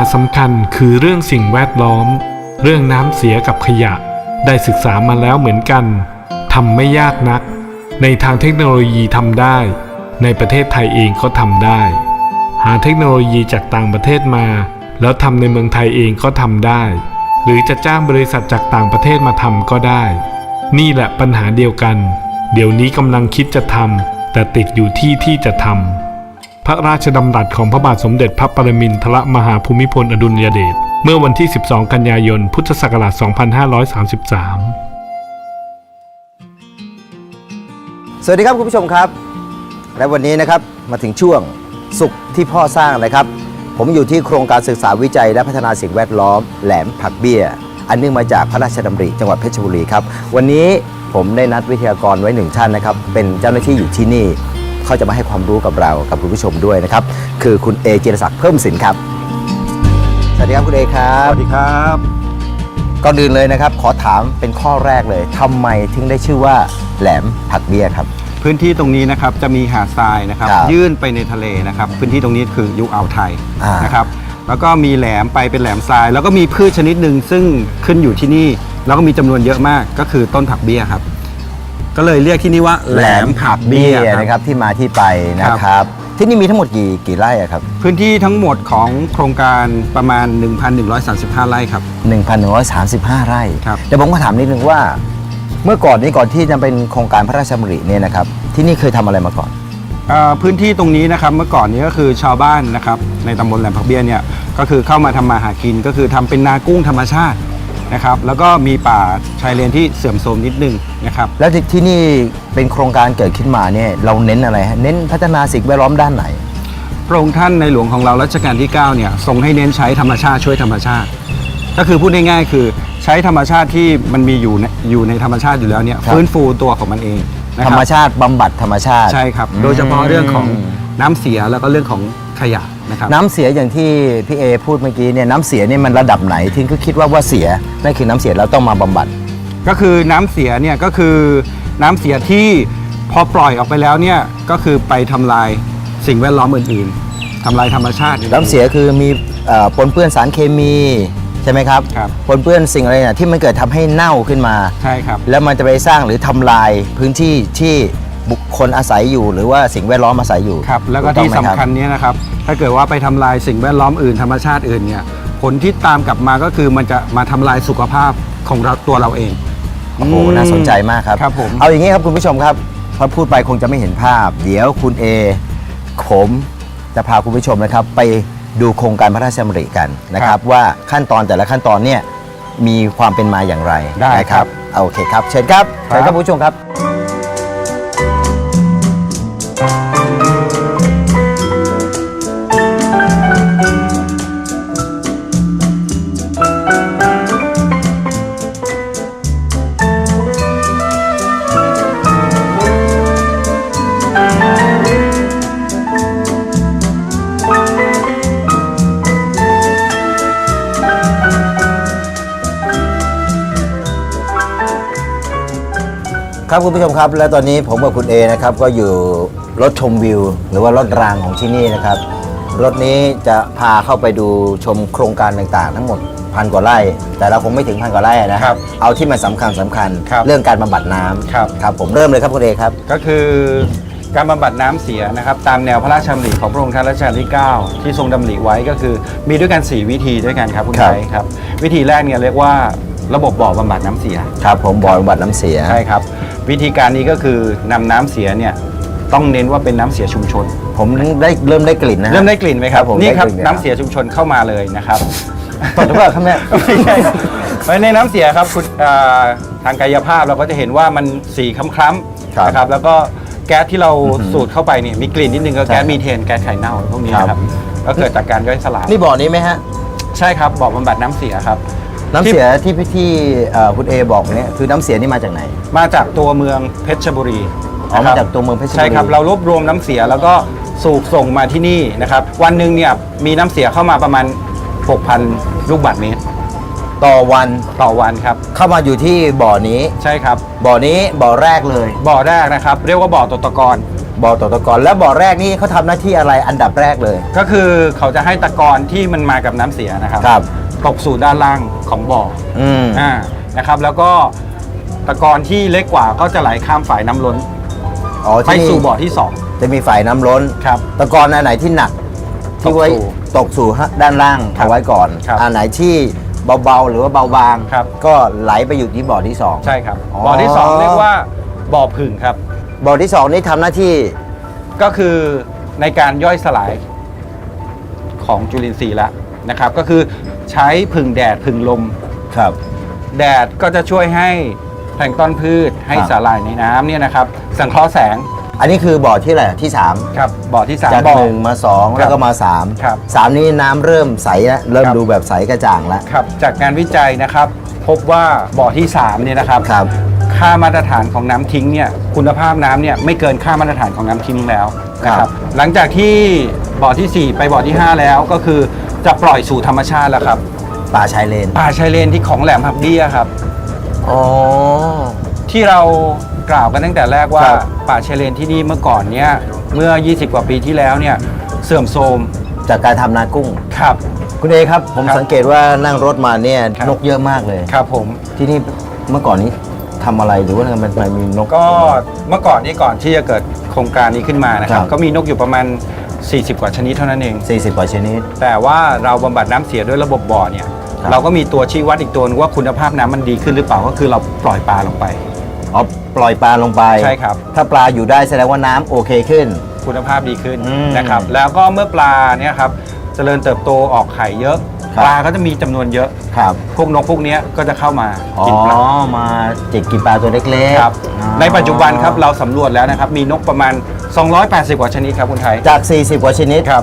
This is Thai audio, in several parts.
าสำคัญคือเรื่องสิ่งแวดล้อม เรื่องน้ำเสียกับขยะ ได้ศึกษามาแล้วเหมือนกันทำไม่ยากนัก ในทางเทคโนโลยีทำได้ ในประเทศไทยเองก็ทำได้ หาเทคโนโลยีจากต่างประเทศมา แล้วทำในเมืองไทยเองก็ทำได้ หรือจะจ้างบริษัทจากต่างประเทศมาทำก็ได้ นี่แหละปัญหาเดียวกัน เดี๋ยวนี้กำลังคิดจะทำแต่ติดอยู่ที่ที่จะทำ ระราชดำรัสของพระบาทสมเด็จพระปรมินทรมหาภูมิพลอดุลยเดชเมื่อวันที่ 12 กันยายน พุทธศักราช 2533 สวัสดีครับคุณผู้ชมครับ และวันนี้นะครับมาถึงช่วงสุขที่พ่อสร้างนะครับ ผมอยู่ที่โครงการศึกษาวิจัย และพัฒนาสิ่งแวดล้อม แหลมผักเบี้ย อันเนื่องมาจากพระราชดำริจังหวัดเพชรบุรีครับ วันนี้ผมได้นัดวิทยากรไว้หนึ่งท่านนะครับ เป็นเจ้าหน้าที่อยู่ที่นี่ เขาจะมาให้ความรู้กับเรากับคุณผู้ชมด้วยนะครับ คือคุณเอจิรศักดิ์เพิ่มสินครับ สวัสดีครับคุณเอครับสวัสดีครับก่อนอื่นเลยนะครับ ขอถามเป็นข้อแรกเลยทำไมถึงได้ชื่อว่าแหลมผักเบี้ยครับ พื้นที่ตรงนี้นะครับจะมีหาดทรายนะครับ ครับยื่นไปในทะเลนะครับ พื้นที่ตรงนี้คือยุคอ่าวไทยอ่าน นะครับ แล้วก็มีแหลมไปเป็นแหลมทราย แล้วก็มีพืชชนิดหนึ่งซึ่งขึ้นอยู่ที่นี่ แล้วก็มีจำนวนเยอะมากก็คือต้นผักเบี้ยครับ ก็เลยเรียกที่นี่ว่าแหลมผักเบี้ยนะคครับรับที่มาที่ไปนะครับที่นี่มีทั้งหมดกี่กี่ไร่อะครับพื้นที่ทั้งหมดของโครงการประมาณ 1,135 ไร่ครับ 1,135 ไร่ครับเดี๋ยวผมก็ถามนิดนึงว่า เมื่อก่อนนี้ก่อนที่จะเป็นโครงการพระราชดำริเนี่ยนะครับที่นี่เคยทำอะไรมาก่อนเอ่อพื้นที่ตรงนี้นะครับเมื่อก่อนนี้ก็คือชาวบ้านนะครับในตำบลแหลมผักเบี้ยเนี่ยก็คือเข้ามาทำมาหากินก็คือทำเป็นนากุ้งธรรมชาติ นะครับแล้วก็มีป่าชายเลนที่เสื่อมโทรมนิดนึงนะครับแล้วที่ที่นี่เป็นโครงการเกิดขึ้นมาเนี่ยเราเน้นอะไรฮะเน้นพัฒนาสิ่งแวดล้อมด้านไหน พระองค์ท่านในหลวงของเรารัชกาลที่9เนี่ยทรงให้เน้นใช้ธรรมชาติช่วยธรรมชาติ ก็คือพูดง่ายๆคือใช้ธรรมชาติที่มันมีอยู่ในอยู่ในธรรมชาติอยู่แล้วเนี่ยครับฟื้นฟูตัวของมันเองนะธรครมบชาติบำบัดธรรมชาติ ใช่ครับ โดยเฉพาะเรื่องของน้ำเสียแล้วก็เรื่องของขยะ นะครับ น้ำเสียอย่างที่พี่เอพูดเมื่อกี้เนี่ยน้ำเสียเนี่ยมันระดับไหนที่ก็คิดว่าว่าเสียนั่นคือน้ำเสียแล้วต้องมาบำบัด ก็คือน้ำเสียเนี่ยก็คือน้ำเสียที่พอปล่อยออกไปแล้วเนี่ยก็คือไปทำลายสิ่งแวดล้อมอื่นๆทำลายธรรมชาติอื่ๆน้ำเสียคือมีเอ่อปนเปื้อนสารเคมีใช่ไหมครับครับ ปนเปื้อนสิ่งอะไรเนี่ยที่มันเกิดทำให้เน่าขึ้นมา ใช่ครับ แล้วมันจะไปสร้างหรือทำลายพื้นที่ที่ บุคคลอาศัยอยู่ หรือว่าสิ่งแวดล้อมอาศัยอยู่ครับแล้วก็ถูต้อที่งไหมสำรับ คัญเนี้นะครับ ถ้าเกิดว่าไปทำลายสิ่งแวดล้อมอื่นธรรมชาติอื่นเนี่ยผลที่ตามกลับมาก็คือมันจะมาทำลายสุขภาพของเราตัวเราเอง โอ้โหน่าสนใจมากครับ ครับผม เอาอย่างนี้ครับคุณผู้ชมครับพอพูดไปคงจะไม่เห็นภาพ เดี๋ยวคุณเอผมจะพาคุณผู้ชมนะครับ ไปดูโครงการพระราชดำริกันนะครับ ว่าขั้นตอนแต่ละขั้นตอนเนี่ยมีความเป็นมาอย่างไรได้นะครับเอาโอเคครับ เชิญครับ เชิญครับคุณผู้ชมครับ ครับคุณผู้ชมครับ และตอนนี้ผมกับคุณเอนะครับก็อยู่รถชมวิว หรือว่ารถรางของที่นี่นะครับ รถนี้จะพาเข้าไปดูชมโครงการต่างๆ ทั้งหมดพันกว่าไร่ แต่เราคงไม่ถึงพันกว่าไร่นะคครัรับบเอาที่มันสำคัญสำคัญครับเรื่องการบำบัดน้ำครับ ครับ ผมเริ่มเลยครับคุณเอครับ ก็คือการบำบัดน้ำเสียนะครับ ตามแนวพระราชดำริของพระองค์ท่านรัชกาลที่ 9 ที่ทรงดำริไว้ก็คือมีด้วยกัน 4 วิธีด้วยกันครับคุณครับ ไทยครับ วิธีแรกเนี่ยเรียกว่า ระบบบ่อบำบัดน้ำเสีย ครับผมบ่อบำบัดน้ำเสีย ใช่ครับ วิธีการนี้ก็คือนำน้ำเสียเนี่ยต้องเน้นว่าเป็นน้ำเสียชุมชน ผมได้เริ่มได้กลิ่นนะฮะ เริ่มได้กลิ่นไหมครับครับผมนี่ครับได้กลิ่นเลยน้ำเสียชุมชนเข้ามาเลยนะครับ ตอนนี้ว่าครับแม่ ไม่ใช่ครับในน้ำเสียครับคุณอ่าทางกายภาพเราก็จะเห็นว่ามันสีคล้ำครับๆนะครับแล้วก็แก๊สที่เราอือหือสูดเข้าไปเนี่ยมีกลิ่นนิดนึงก็ใช่แก๊สมีเทนแก๊สไข่เน่าพวกนี้ครับ นะครับก็เกิดจากการย่อยสลายนี่บ่อนี้ไหมฮะ ใช่ครับบ่อบำบัดน้ำเสียครับ น้ำเสียที่พี่ที่เอ่อคุณเอบอกเนี่ยคือน้ำเสียนี่มาจากไหน มาจากตัวเมืองเพชรบุรีอ๋อนะคมารับจากตัวเมืองเพชรบุรี ใช่ครับ เรารวบรวมน้ำเสียแล้วก็สูบส่งมาที่นี่นะครับ วันหนึ่งเนี่ยมีน้ำเสียเข้ามาประมาณ 6,000 ลูกบาศก์เมตรต่อวันต่อวันครับ เข้ามาอยู่ที่บ่อนี้ ใช่ครับ บ่อนี้บ่อแรกเลย บ่อแรกนะครับ เรียกว่าบ่อตกตะกอน บ่อตกตะกอนแล้วบ่อแรกนี่เขาทำหน้าที่อะไรอันดับแรกเลย ก็คือเขาจะให้ตะกอนที่มันมากับน้ำเสียนะครับ ครับ ตกสู่ด้านล่างของบ่ออืมอ่านะครับ แล้วก็ตะกอนที่เล็กกว่าก็จะไหลข้ามฝายน้ำล้น อ๋อไปที่นี่สู่บ่อที่สองจะมีฝ่ายน้ำล้น ครับ ตะกอนอันไหนที่หนักที่ไว้ตกสู่ตกสู่ด้านล่างครับเอาไว้ก่อนครับอันไหนที่เบาๆหรือว่าเบาบาง ครับ ก็ไหลไปอยู่ที่บ่อที่สอง ใช่ครับ อ๋อ บ่อที่สองเรียกว่าบ่อผึ่งครับ บ่อที่สองนี่ทำหน้าที่ ก็คือในการย่อยสลายของจุลินทรีย์ละนะครับ ก็คือ ใช้ผึ่งแดดผึ่งลม ครับ แดดก็จะช่วยให้แพลงก์ต้นพืชให้ครับ สาหร่ายในน้ำเนี่ยนะครับ สังเคราะห์แสงอันนี้คือบ่อที่อะไรที่สามครับบ่อที่สามจากบ่อ หนึ่งมาสองครับแล้วก็มาสามครับสามนี้น้ำเริ่มใสแล้วเริ่มครับ ดูแบบใสกระจ่างแล้ว ครับจากการวิจัยนะครับ พบว่าบ่อที่3เนี่ยนะครับ ครับ ค่ามาตรฐานของน้ำทิ้งเนี่ยคุณภาพน้ำเนี่ยไม่เกินค่ามาตรฐานของน้ำทิ้งแล้วนะคครัรับบหลังจากที่ บ่อทีสี่ 4 ไปบ่อที่ 5 แล้วก็คือจะปล่อยสู่ธรรมชาติแล้วครับป่าชายเลนป่าชายเลนที่ของแหลมหักเบี้ยครับ อ๋อ ที่เรากล่าวกันตั้งแต่แรกว่าครับป่าชายเลนที่นี่เมื่อก่อนเนี่ยเมื่อ 20 กว่าปีที่แล้วเนี่ยเสื่อมโทรมจากการทำนากุ้ง ครับ คุณเอครับ ผมครับสังเกตว่านั่งรถมาเนี่ยครับ นกเยอะมากเลย ครับผม ที่นี่เมื่อก่อนนี้ทำอะไรหรือว่ามันมันมีนก ก็เมื่อก่อนนี้ก่อนที่จะเกิดโครงการนี้ขึ้นมานะครัครับบก็มีนกอยู่ประมาณ 40 กว่าชนิดเท่านั้นเอง 40 กว่าชนิด แต่ว่าเราบำบัดน้ำเสียด้วยระบบบ่อเนี่ย ครับ เราก็มีตัวชี้วัดอีกตัวนึงว่าคุณภาพน้ำมันดีขึ้นหรือเปล่าก็คือเราปล่อยปลาลงไป อ๋อปล่อยปลาลงไปใช่ครับ ถ้าปลาอยู่ได้แสดงว่าน้ำโอเคขึ้น คุณภาพดีขึ้นอืมนะครับ แล้วก็เมื่อปลาเนี่ยครับเจริญเติบโตออกไข่เยอะ ครับ ปลาก็จะมีจำนวนเยอะ ครับพวกนกพวกเนี้ยก็จะเข้ามาอ๋อกินปลามาจิกกินปลาตัวเล็กๆครับ อ๋อในปัจจุบันครับเราสำรวจแล้วนะครับ มีนกประมาณ 280 กว่าชนิดครับคุณไทย จาก 40 กว่าชนิดครับ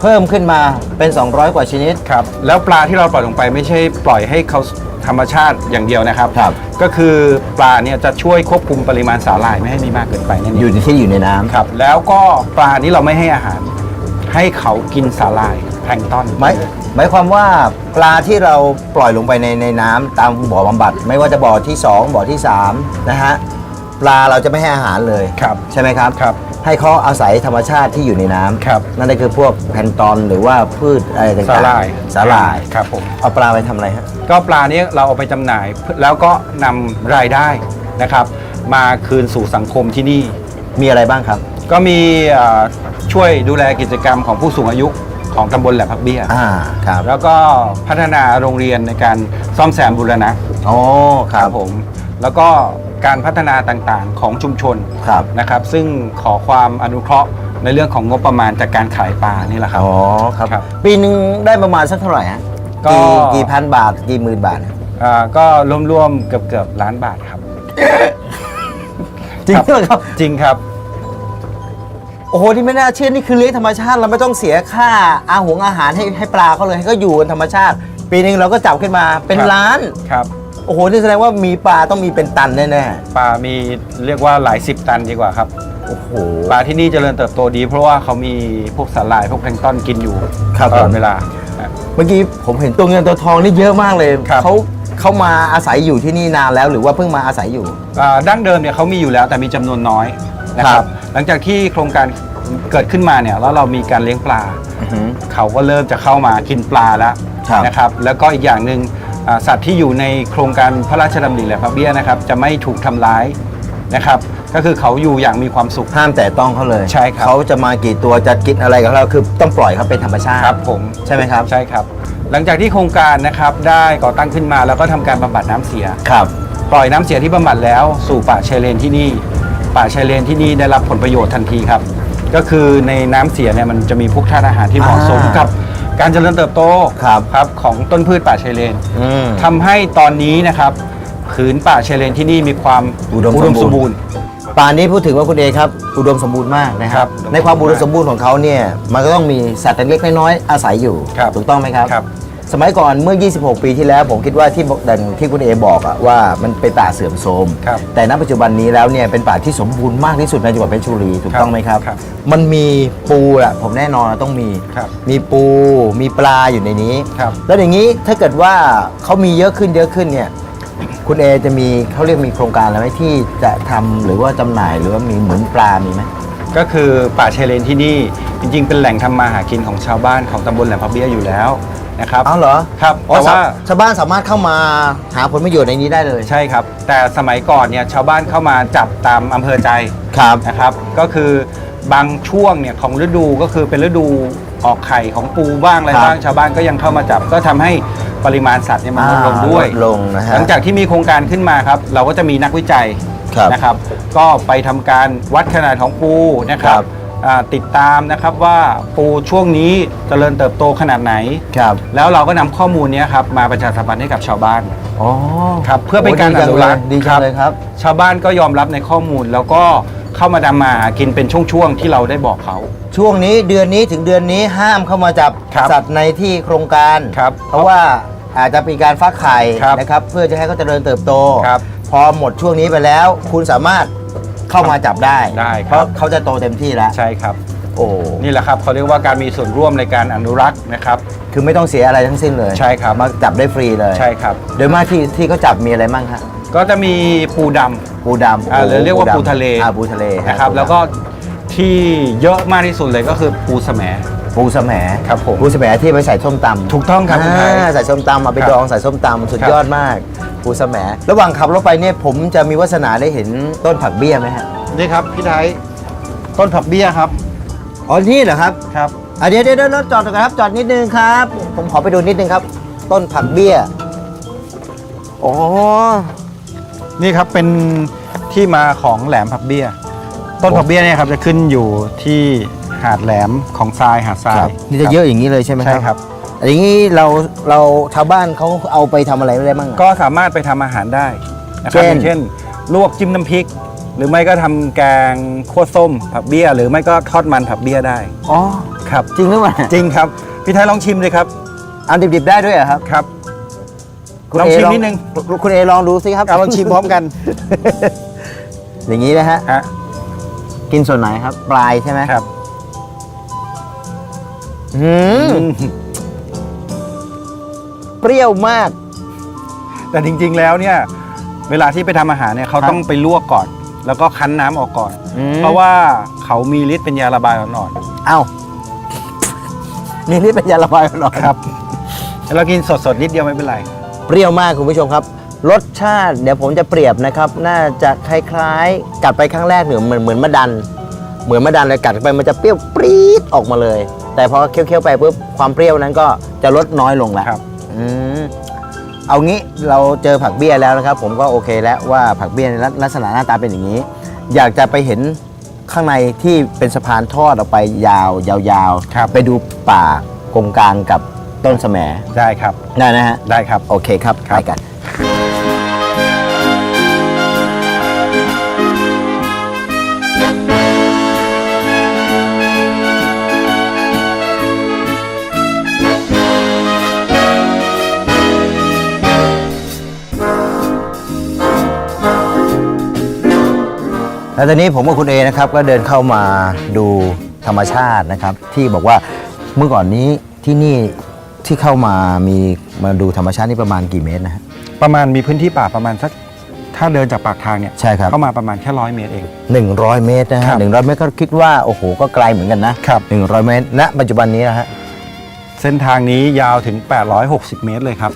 เพิ่มขึ้นมาเป็น 200 กว่าชนิด ครับแล้วปลาที่เราปล่อยลงไปไม่ใช่ปล่อยให้เขาธรรมชาติอย่างเดียวนะครับ ครับ ก็คือปลาเนี่ยจะช่วยควบคุมปริมาณสาหร่ายไม่ให้มีมากเกินไปนั่นเองอยู่ในที่อยู่ในน้ำครับ แล้วก็ปลานี้เราไม่ให้อาหาร ให้เขากินสาหร่ายแพ ลงก์ต้น หมายหมายความว่าปลาที่เราปล่อยลงไปในในน้ำตามบ่อบำบัด ไม่ว่าจะบ่อที่ 2 บ่อที่ 3 นะฮะ ปลาเราจะไม่ให้อาหารเลย ครับใช่ไหมครับ ครับให้เขาอาศัยธรรมชาติที่อยู่ในน้ำครับนั่นก็คือพวกแพลนตอนหรือว่าพืชอะไรต่างๆสาหร่ายสาหร่ายครับผม เอาปลาไปทำอะไรฮะ ก็ปลานี้เราเอาไปจำหน่ายแล้วก็นำรายได้นะครับ มาคืนสู่สังคมที่นี่ มีอะไรบ้างครับ ก็มีเอ่อช่วยดูแลกิจกรรมของผู้สูงอายุ ของตำบลแหลมพักเบี้ย อ่าครับแล้วก็พัฒนาโรงเรียนในการซ่อมแซมบูรณะอ๋อครับผม แล้วก็การพัฒนาต่างๆของชุมชนครับนะครับ ซึ่งขอความอนุเคราะห์ในเรื่องของงบประมาณจากการขายปลานี่แหละครับ อ๋อครับ ครับปีหนึ่งได้ประมาณสักเท่าไหร่ฮะก็ กี่กี่พันบาทกี่หมื่นบาทฮะอ่าก็รวมๆเกือบเกือบๆล้านบาทครับ จริงครับเหรอครับ จริงครับ โอ้โหนี่ไม่น่าเชื่อนี่คือเลี้ยงธรรมชาติเราไม่ต้องเสียค่าอาหงอาหารให้ให้ปลาเขาเลยให้เขาอยู่กันธรรมชาติ ปีหนึงเราก็จับขึ้นมาเป็นครับ ล้าน ครับ โอ้โหนี่แสดงว่ามีปลาต้องมีเป็นตันแน่ปลา มีเรียกว่าหลายสิบตันดีกว่าครับ ๆโอ้โห ปลาที่นี่เจริญเติบโตดี เพราะว่าเขามีพวกสาหร่ายพวกแพลงก์ต้นกินอยู่ครับตลอผดม เวลานะเมื่อกี้ผมเห็นตัวเงินตัวทองนี่เยอะมากเลยครับ เขา เขามาอาศัยอยู่ที่นี่นานแล้ว หรือว่าเพิ่งมาอาศัยอยู่ อ่าดั้งเดิมเนี่ยเขามีอยู่แล้วแต่มีจำนวนน้อยนะคครัรับ บ หลังจากที่โครงการเกิดขึ้นมาเนี่ยแล้วเรามีการเลี้ยงปลา อือหือ เขาก็เริ่มจะเข้ามากินปลาแล้วครับนะครับ แล้วก็อีกอย่างหนึ่งอ่าสัตว์ที่อยู่ในโครงการพระราชดำริแหลมพระเบี้ยนะครับ จะไม่ถูกทำร้ายนะครับ ก็คือเขาอยู่อย่างมีความสุข ห้ามแต่ต้องเขาเลยใช่ครับ เขาจะมากี่ตัวจะกินอะไรกับเราคือต้องปล่อยเขาเป็นธรรมชาติ ครับผมใช่ไหมครับ ใช่ครับ หลังจากที่โครงการนะครับได้ก่อตั้งขึ้นมาแล้วก็ทำการบำบัดน้ำเสีย ครับ ปล่อยน้ำเสียที่บำบัดแล้วสู่ป่าชายเลนที่นี่ ป่าชายเลนที่นี่ได้รับผลประโยชน์ทันทีครับ ก็คือในน้ำเสียเนี่ยมันจะมีพวกธาตุอาหารที่เหมาะสมอ่ากั กับการเจริญเติบโตครับ ครับของต้นพืชป่าชายเลน อืม ทำให้ตอนนี้นะครับผืนป่าชายเลนที่นี่มีความอุดมสมบูรณ์ ป่านนี้พูดถึงว่าคุณเอครับอุดมสมบูรณ์มากนะคครัรับบในความอุดมสมบูรณ์ของเขาเนี่ยมันก็ต้องมีสัตว์เล็กๆน้อยๆอาศัยอยู่ครับถูกต้องไหมครับ ครับ สมัยก่อนเมื่อ 26 ปีที่แล้ว ผมคิดว่าที่บอกดังที่คุณเอบอกอะว่ามันเป็นป่าเสื่อมโทรมครับ แต่ณปัจจุบันนี้แล้วเนี่ยเป็นป่าที่สมบูรณ์มากที่สุดในจังหวัดเพชรบุรีถูกต้องไหมครับครับมันมีปูอะผมแน่นอนต้องมี ครับ มีปูมีปลาอยู่ในนี้ ครับ แล้วอย่างนี้ถ้าเกิดว่าเขามีเยอะขึ้นเยอะขึ้นเนี่ย คุณเอจะมีเขาเรียกมีโครงการอะไรไหมที่จะทำหรือว่าจำหน่ายหรือว่ามีเหมือนปลามีไหม ก็คือป่าชายเลนที่นี่จริง ๆ เป็นแหล่งทำมาหากินของชาวบ้านของตำบลแหลมพับเบี้ยอยู่แล้วนะครับเอาเหรอครับอ๋อแต่ว่า ชาวบ้านสามารถเข้ามาหาผลประโยชน์ในนี้ได้เลยใช่ครับ แต่สมัยก่อนเนี่ยชาวบ้านเข้ามาจับตามอำเภอใจครับ นะครับ ก็คือบางช่วงเนี่ยของฤดูก็คือเป็นฤดู ออกไข่ของปูบ้างอะไรครับบ้างชาวบ้านก็ยังเข้ามาจับ ก็ทำให้ปริมาณสัตว์เนี่ยมันลดลงด้วย ลดลงนะฮะ หลังจากที่มีโครงการขึ้นมาครับ เราก็จะมีนักวิจัยครับนะครับ ก็ไปทำการวัดขนาดของปูนะครัครับบ อ่าติดตามนะครับว่าปูช่วงนี้เจริญเติบโตขนาดไหน ครับแล้วเราก็นำข้อมูลเนี้ยครับมาประชาสัมพันธ์ให้กับชาวบ้านอ๋อครับเพื่อเป็นการอนุรักษ์ดีจังเลยครับ ชาวบ้านก็ยอมรับในข้อมูลแล้วก็ เข้ามาดำมาหากินเป็นช่วงๆที่เราได้บอกเขา ช่วงนี้เดือนนี้ถึงเดือนนี้ห้ามเข้ามาจับครับสัตว์ในที่โครงการ ครับเพราะว่าอาจจะมีการฟักไข่ครับนะครับ เพื่อจะให้เขาเจริญเติบโต ครับ พอหมดช่วงนี้ไปแล้ว คุณสามารถเข้ามาจับได้ ได้ครับเพราะเขาจะโตเต็มที่แล้วใช่ครับ โอ้นี่แหละครับเขาเรียกว่าการมีส่วนร่วมในการอนุรักษ์นะครับ คือไม่ต้องเสียอะไรทั้งสิ้นเลยใช่ครับ มาจับได้ฟรีเลย ใช่ครับ โดยมากที่ที่เขาจับมีอะไรบ้างฮะ ก็จะมีปูดำปูดำอ่าหรือเรียกว่าดำปูทะเล อ่าปูทะเลฮนะครับปูดำแล้วก็ที่เยอะมากที่สุดเลยก็คือปูสแหมปูสะแหมครับผมปูสะแหมที่ไปใส่ส้มตำถูกต้องครับคุณไทย อ่าใส่ส้มตำเอาไปครับดองใส่ส้มตำสุดครับ ยอดมาก ปูสะแหมระหว่างขับรถไปเนี่ยผมจะมีวาสนาได้เห็นต้นผักเบี้ยไหมฮะนี่ครับพี่ไทยต้นผักเบี้ยครับอ๋อนี่เหรอครับ ครับ อะเดี๋ยวเดี๋ยวเดี๋ยวจอดก่อนครับจอดนิดนึงครับ ผมขอไปดูนิดนึงครับ ต้นผักเบี้ย อ๋อ นี่ครับเป็นที่มาของแหลมผักเบี้ย ต้นผักเบี้ยเนี่ยครับจะขึ้นอยู่ที่หาดแหลมของทรายหาดทรายครับนี่จะเยอะอย่างนี้เลยใช่ไหมใช่ครับอย่างนี้เราเราชาวบ้านเขาเอาไปทำอะไรได้บ้างอะก็สามารถไปทำอาหารได้นะครับเช่นอย่างเช่นลวกจิ้มน้ำพริก หรือไม่ก็ทำแกงคั่วส้มผักเบี้ย หรือไม่ก็ทอดมันผักเบี้ยได้อ๋อครับจริงหรือเปล่าจริงครับพี่ไทยลองชิมเลยครับเอาดิบๆได้ด้วยเหรอครับครับ คุณลองเชิมนิดนึง คุณเอลองดูสิครับเอาลองชิมพร้อมกัน อย่างนี้นะฮะฮะกินส่วนไหนครับ ปลายใช่ไหมครับอืมเปรี้ยวมาก แต่จริง ๆ แล้วเนี่ย เวลาที่ไปทำอาหารเนี่ยเขาครับต้องไปลวกก่อน แล้วก็คั้นน้ำออกก่อนอืมเพราะว่าเขามีฤทธิ์เป็นยาระบายอ่อนเอ้านี่นี่เป็นยาระบายหรอๆครับแล้วเรากินสดๆนิดเดียวไม่เป็นไร เปรี้ยวมากคุณผู้ชมครับ รสชาติเดี๋ยวผมจะเปรียบนะครับ น่าจะคล้ายๆ กัดไปครั้งแรกเหมือนเหมือนเหมือนมะดัน เหมือนมะดันเลยกัดไปมันจะเปรี้ยวปรี๊ดออกมาเลย แต่พอเคี้ยวๆไปปุ๊บความเปรี้ยวนั้นก็จะลดน้อยลงแล้วครับอืมเอางี้เราเจอผักเบี้ยแล้วนะครับ ผมก็โอเคแล้วว่าผักเบี้ยในลักษณะหน้าตาเป็นอย่างนี้ อยากจะไปเห็นข้างในที่เป็นสะพานทอดออกไปยาวยาวครับๆไปดูป่ากงกลางกับ ต้นแสมได้ครับ ได้นะฮะ ได้ครับ โอเคครับครับไปกัน แล้วตอนนี้ผมกับคุณเอนะครับ ก็เดินเข้ามาดูธรรมชาตินะครับ ที่บอกว่าเมื่อก่อนนี้ที่นี่ ที่เข้ามามีมาดูธรรมชาตินี่ประมาณกี่เมตรนะฮะ ประมาณมีพื้นที่ป่าประมาณสักถ้าเดินจากปากทางเนี่ยใช่ครับ เข้ามาประมาณแค่ร้อยเมตรเอง 100 เมตรนะครัฮะบหนึ่งร้อยเมตรก็คิดว่าโอ้โหก็ไกลเหมือนกันนะครับ100เมตรณปัจจุบันนี้นะฮะเส้นทางนี้ยาวถึง 860 เมตรเลยครับ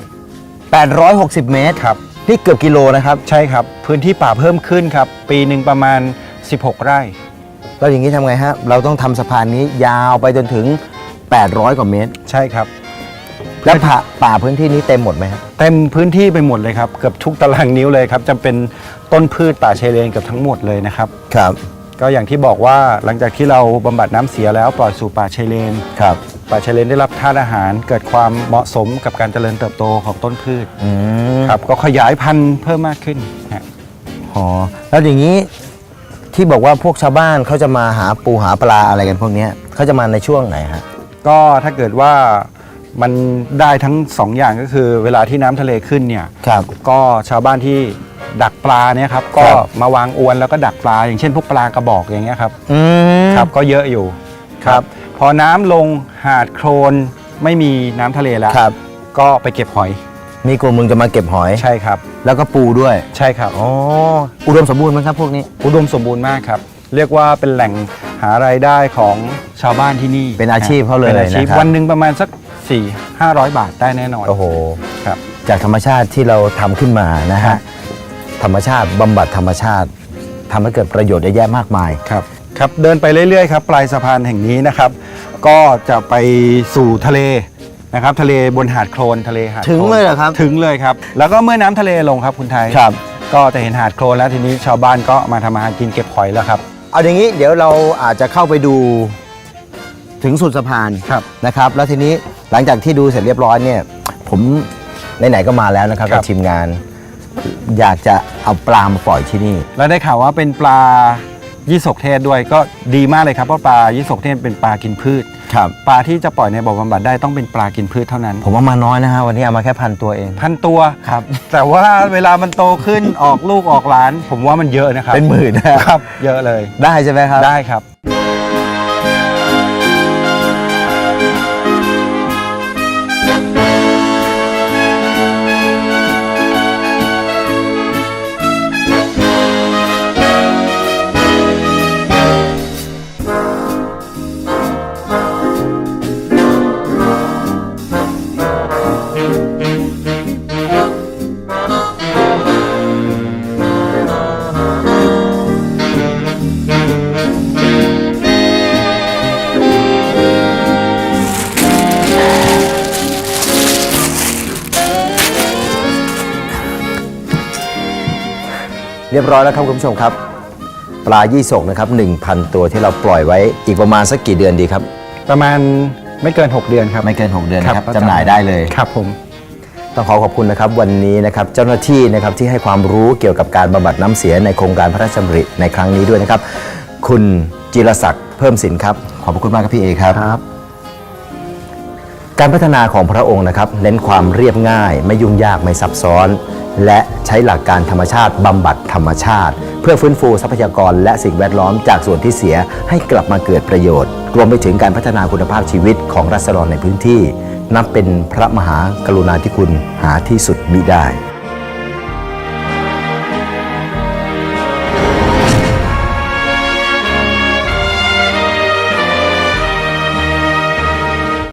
860 เมตรครับ นี่เกือบกิโลนะครับ ใช่ครับพื้นที่ป่าเพิ่มขึ้นครับ ปีหนึ่งประมาณ 16 ไร่ แล้วอย่างนี้ทำไงฮะ เราต้องทำสะพานนี้ยาวไปจนถึง 800 กว่าเมตร ใช่ครับ แล้วป่าป่าพื้นที่นี้เต็มหมดไหมครับเต็มพื้นที่ไปหมดเลยครับเกือบทุกตารางนิ้วเลยครับจะเป็นต้นพืชป่าชายเลนเกับทั้งหมดเลยนะครับ ครับ ก็อย่างที่บอกว่าหลังจากที่เราบำบัดน้ำเสียแล้วปล่อยสู่ป่าชายเลน ครับ ป่าชายเลนได้รับธาตุอาหารเกิดความเหมาะสมกับการเจริญเติบโตของต้นพืชอืมครับก็ขยายพันธุ์เพิ่มมากขึ้นฮะอ๋อแล้วอย่างนี้ที่บอกว่าพวกชาวบ้านเขาจะมาหาปูหาปลาอะไรกันพวกเนี้ยเขาจะมาในช่วงไหนฮะ ก็ถ้าเกิดว่า มันได้ทั้งสองอย่างก็คือ เวลาที่น้ำทะเลขึ้นเนี่ยครับ ก็ชาวบ้านที่ดักปลาเนี่ยครับก็มาวางอวนแล้วก็ดักปลา อย่างเช่นพวกปลากระบอกอย่างเงี้ยครับอืมครับก็เยอะอยู่ครับพอน้ำลงหาดโครนไม่มีน้ำทะเลแล้วครับ ก็ไปเก็บหอยมีกลุ่มมึงจะมาเก็บหอย ใช่ครับ แล้วก็ปูด้วยใช่ครับ อ๋ออุดมสมบูรณ์ไหมครับพวกนี้ อุดมสมบูรณ์มากครับ เรียกว่าเป็นแหล่ง หารายได้ของชาวบ้านที่นี่เป็นอาชีพเขาเลยเป็นอาชีพนะครับ วันหนึ่งประมาณสัก 4 500 บาทได้แน่นอน โอ้โหครับ จากธรรมชาติที่เราทำขึ้นมานะครัฮะบธรรมชาติบำบัดธรรมชาติทำให้เกิดประโยชน์เยอะแยะมากมาย ครับครับเดินไปเรื่อยๆครับปลายสะพานแห่งนี้นะครับ ก็จะไปสู่ทะเลนะครับทะเลบนหาดโคลนทะเลหาดถึงโคนเลยเหรอครับ ถึงเลยครับ แล้วก็เมื่อน้ำทะเลลงครับคุณไทย ครับ ก็จะเห็นหาดโคลนแล้วทีนี้ชาวบ้านก็มาทำอาหารกินเก็บหอยแล้วครับ เอาอย่างนี้เดี๋ยวเราอาจจะเข้าไปดูถึงสุดสะพานครับนะครับ แล้วทีนี้หลังจากที่ดูเสร็จเรียบร้อยเนี่ย ผมไหนๆก็มาแล้วนะครับครักับบทีมงาน อยากจะเอาปลามาปล่อยที่นี่ แล้วได้ข่าวว่าเป็นปลา ยี่สกเทศด้วยก็ดีมากเลยครับเพราะปลายี่สกเทศเป็นปลากินพืช ครับ ปลาที่จะปล่อยในบ่อบำบัดได้ต้องเป็นปลากินพืชเท่านั้นผมว่ามาน้อยนะฮะวันนี้เอามาแค่พันตัวเอง พันตัว ครับ แต่ว่าเวลามันโตขึ้น ออกลูกออกหลาน ผมว่ามันเยอะนะครับเป็นหมื่นนะครับ เยอะเลย ได้ใช่ไหมครับ ได้ครับ เรียบร้อยแล้วครับคุณผู้ชมครับ ปลายี่สกนะครับ1,000 ตัวที่เราปล่อยไว้อีกประมาณสักกี่เดือนดีครับประมาณไม่เกิน 6 เดือนครับ ไม่เกิน 6 เดือนนะครับครับจำหน่ายได้เลย ครับผม ต้องขอขอบคุณนะครับวันนี้นะครับเจ้าหน้าที่นะครับที่ให้ความรู้เกี่ยวกับการบำบัดน้ำเสียในโครงการพระราชดำริในครั้งนี้ด้วยนะครับ คุณจิรศักดิ์เพิ่มสินครับ ขอบพระคุณมากครับพี่เอครับการพัฒนาของพระองค์นะครับ เน้นความเรียบง่าย ไม่ยุ่งยากไม่ซับซ้อน และใช้หลักการธรรมชาติบำบัดธรรมชาติ เพื่อฟื้นฟูทรัพยากรและสิ่งแวดล้อมจากส่วนที่เสียให้กลับมาเกิดประโยชน์ รวมไปถึงการพัฒนาคุณภาพชีวิตของรัษฎรในพื้นที่ นับเป็นพระมหากรุณาธิคุณหาที่สุดมิได้